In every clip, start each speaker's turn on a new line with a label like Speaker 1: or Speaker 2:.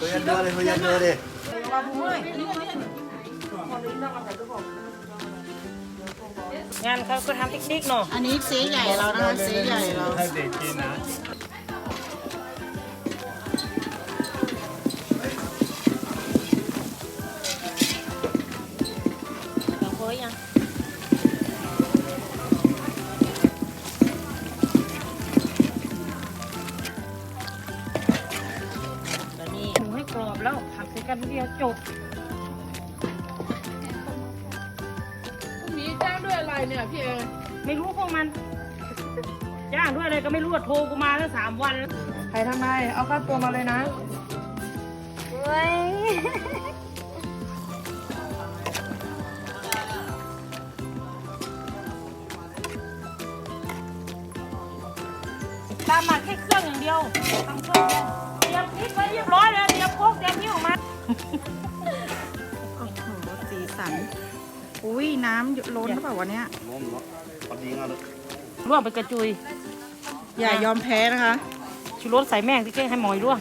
Speaker 1: Tôi ăn đưa đi, tôi ăn đưa đi.
Speaker 2: งานเขาก็ทำปิกนิกเนาะ
Speaker 3: อันนี้เจ๊ใหญ่เรานะคะเจ๊ใหญ่เรา
Speaker 4: ให้เด็กกินนะ
Speaker 2: เร กใส่กันเดียวจบ
Speaker 5: พรุ่งนี้จ้างด้วยอะไรเนี่ยพี่เอ
Speaker 2: ไม่รู้พวกมัน จ้างด้วยอะไรก็ไม่รู้อะโทรกูมาตั้งสามวันแล้ว
Speaker 5: ใครทางในเอาค่าตัวมาเลยนะ
Speaker 2: ตามมาแค่เครื่องอย่างเดียวทำเครื่อง โอ้
Speaker 3: โหสีสัน อุ้ยน้ำล้นหรือเปล่าวันเนี้ย
Speaker 1: Ngon lắm. Có đi ngon đấy.
Speaker 2: ร่วงไปกระจุย
Speaker 3: อย่ายอมแพ้นะคะ
Speaker 2: ชูรสใส่แม่งที่แกล้งให้หมอยร่วง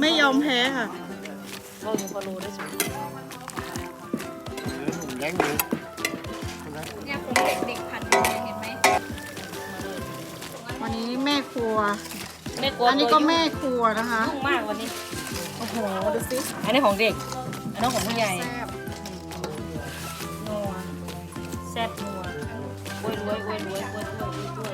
Speaker 3: ไม่ยอมแพ้ค่ะ
Speaker 2: ก็ยังพอรู้ได้สุด
Speaker 1: Đánh đi.
Speaker 6: เนี่ยผมเด็กๆพันธุ์เนี่ยเห็นไหม
Speaker 3: วันนี้แม่ครัว
Speaker 2: แม่กลัว
Speaker 3: อันนี้ก็แม่ครัวนะคะ
Speaker 2: ยุ่งมากวันนี้
Speaker 3: โอ้โหดูสิ
Speaker 2: อันนี้ของเด็ก อันนี้ของผู้ใหญ่
Speaker 3: แซ่บ
Speaker 2: นัวแซ่บนัวอวยรวยอวยรวยอวยรวยอว
Speaker 3: ย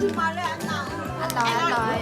Speaker 3: จริงๆแฮะอร่อยอร่อย